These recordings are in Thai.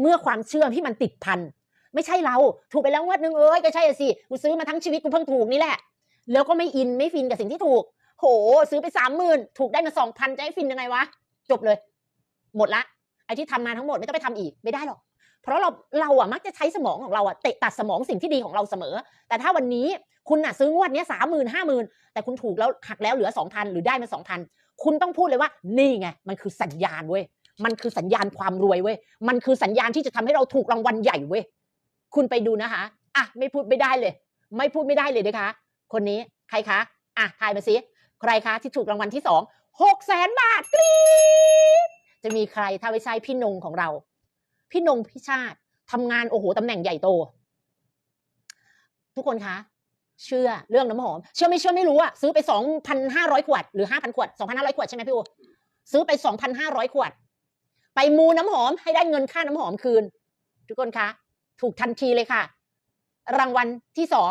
เมื่อความเชื่อที่มันติดพันไม่ใช่เราถูกไปแล้วงวดนึงเอ้ยก็ใช่สิกูซื้อมาทั้งชีวิตกูเพิ่งถูกนี่แหละ แล้วก็ไม่อินไม่ฟินกับสิ่งที่ถูก โห ซื้อไปสามหมื่นถูกได้มาสองพันจะให้ฟินยังไงวะจบเลย หมดละไอ้ที่ทำมาทั้งหมดไม่ต้องไปทำอีกไม่ได้หรอกเพราะเราเราอะมักจะใช้สมองของเราอะเตะตัดสมองสิ่งที่ดีของเราเสมอ แต่ถ้าวันนี้คุณอะซื้องวดเนี้ยสามหมื่นห้าหมื่นแต่คุณถูกแล้วหักแล้วเหลือสองพันหรือได้มาสองพันคุณต้องพูดเลยว่านี่ไงมันคือสัญญาณเว้ย มันคือสัญญาณความรวยเว้ย มันคือสัญญาณที่จะทำให้เราถูกรางวัลใหญ่เว้ย คุณไปดูนะคะ อะ ไม่พูดไม่ได้เลย ไม่พูดไม่ได้เลยนะคะ คนนี้ใครคะ อะ ทายมาสิ ใครคะที่ถูกรางวัลที่สอง หกแสนบาทกรี๊ดจะมีใครถ้าไม่ใช่พี่นงของเรา พี่นงพิชาติทำงานโอ้โหตำแหน่งใหญ่โต ทุกคนคะ เชื่อเรื่องน้ำหอม เชื่อไม่เชื่อไม่รู้อะซื้อไปสองพันห้าร้อยขวด หรือห้าพันขวดสองพันห้าร้อยขวดใช่ไหมพี่โอซื้อไปสองพันห้าร้อยขวด ไปมูน้ำหอมให้ได้เงินค่าน้ำหอมคืน ทุกคนคะ ถูกทันทีเลยค่ะ รางวัลที่สอง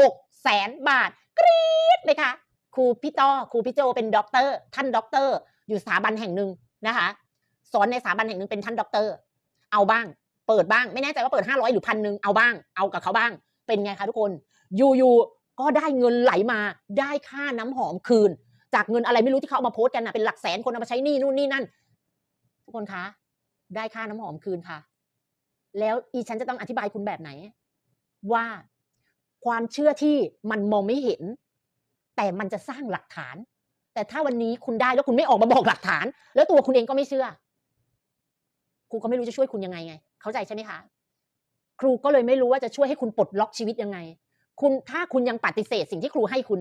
หกแสนบาท กรี๊ดเลยค่ะ ครูพี่ต้อครูพี่โจเป็นด็อกเตอร์ท่านด็อกเตอร์อยู่สถาบันแห่งหนึ่งนะคะ สอนในสถาบันแห่งหนึ่งเป็นท่านด็อกเตอร์ เอาบ้าง เปิดบ้าง ไม่แน่ใจว่าเปิดห้าร้อยหรือพันหนึ่งเอาบ้าง เอากับเขาบ้าง เป็นไงคะทุกคน อยู่ๆ ก็ได้เงินไหลมา ได้ค่าน้ำหอมคืน จากเงินอะไรไม่รู้ที่เขาเอามาโพสต์กันนะเป็นหลักแสนคนเอามาใช้หนี่นู่นนี่นั่น ทุกคนคะ ได้ค่าน้ำหอมคืนค่ะ แล้วอีฉันจะต้องอธิบายคุณแบบไหน ว่าความเชื่อที่มันมองไม่เห็น แต่มันจะสร้างหลักฐาน แต่ถ้าวันนี้คุณได้แล้วคุณไม่ออกมาบอกหลักฐาน แล้วตัวคุณเองก็ไม่เชื่อ ครูก็ไม่รู้จะช่วยคุณยังไงไง เข้าใจใช่ไหมคะครูก็เลยไม่รู้ว่าจะช่วยให้คุณปลดล็อกชีวิตยังไง คุณถ้าคุณยังปฏิเสธสิ่งที่ครูให้คุณ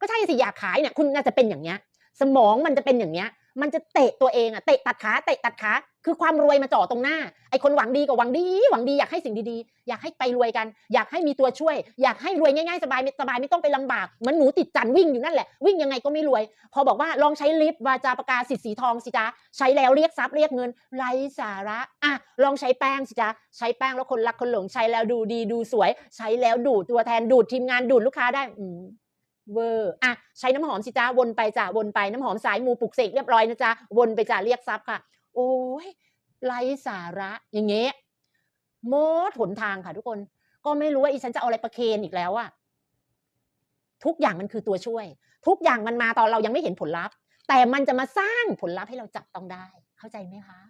ก็ใช่สิอยากขายเนี่ยคุณน่าจะเป็นอย่างเนี้ย สมองมันจะเป็นอย่างเนี้ย มันจะเตะตัวเองอะเตะตัดขาเตะตัดขาคือความรวยมาจ่อตรงหน้าไอ้คนหวังดีกับหวังดีหวังดีอยากให้สิ่งดีๆ อยากให้ไปรวยกัน อยากให้มีตัวช่วย อยากให้รวยง่ายๆสบายสบายไม่ต้องไปลำบากเหมือนหนูติดจันวิ่งอยู่นั่นแหละวิ่งยังไงก็ไม่รวย พอบอกว่าลองใช้ลิฟต์วาจาประกาสิสีทองสิจ้าใช้แล้วเรียกทรัพย์เรียกเงินไร้สาระอะลองใช้แป้งสิจ้าใช้แป้งแล้วคนรักคนหลงใช้แล้วดูดีดูสวย ใช้แล้วดูดตัวแทนดูดทีมงานดูดลูกค้าได้อื เวอร์อะใช้น้ำหอมสิจ้าวนไปจ้าวนไปน้ำหอมสายมูปลุกเสกเรียบร้อยนะจ๊ะวนไปจ้าเรียกทรัพย์ค่ะ โอ้ยไรสาระอย่างเงี้ยโมดหนทางค่ะทุกคน ก็ไม่รู้ว่าอีฉันจะเอาอะไรประเคนอีกแล้วอะทุกอย่างมันคือตัวช่วย ทุกอย่างมันมาตอนเรายังไม่เห็นผลลัพธ์ แต่มันจะมาสร้างผลลัพธ์ให้เราจับต้องได้ เข้าใจไหมคะ